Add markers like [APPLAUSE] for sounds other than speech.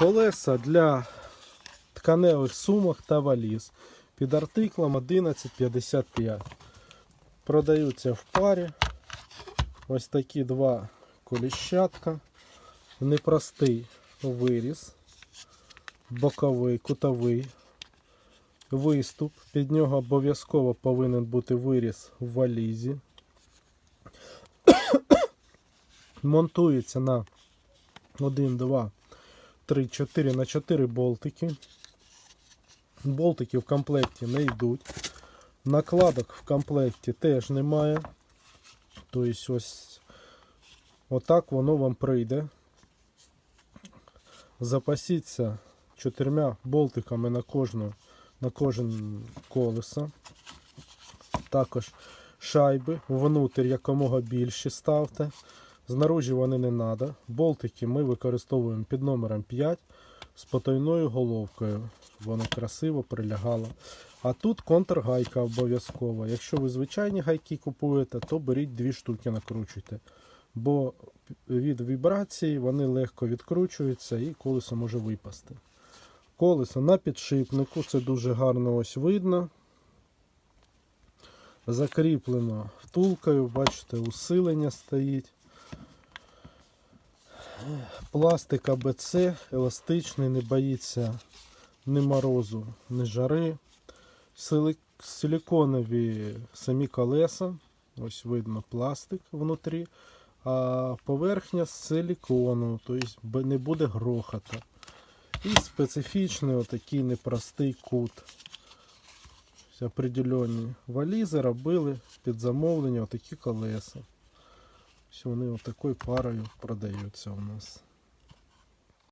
Колеса для тканевих сумок та валіз під артиклом 1155. Продаються в парі. Ось такі два коліщатка. Непростий виріз, боковий, кутовий виступ. Під нього обов'язково повинен бути виріз в валізі. [COUGHS] Монтується на 1, 2, 3, 4 на 4 болтики. Болтики в комплекті не йдуть. Накладок в комплекті теж немає. Тобто ось отак воно вам прийде. Запасіться чотирма болтиками на кожну, на кожен колесо. Також шайби внутрі якомога більші ставте. Знаружі вони не треба. Болтики ми використовуємо під номером 5 з потайною головкою, щоб воно красиво прилягало. А тут контргайка обов'язково. Якщо ви звичайні гайки купуєте, то беріть дві штуки, накручуйте. Бо від вібрації вони легко відкручуються і колесо може випасти. Колесо на підшипнику, це дуже гарно ось видно. Закріплено втулкою, бачите, усилення стоїть. Пластик АБЦ еластичний, не боїться ні морозу, ні жари. Сили- Силіконові самі колеса. Ось видно пластик внутрі. А поверхня з силікону, тобто не буде грохота. І специфічний отакий непростий кут. Определенні валізи робили під замовлення отакі колеса. Ось вони отакою парою продаються у нас.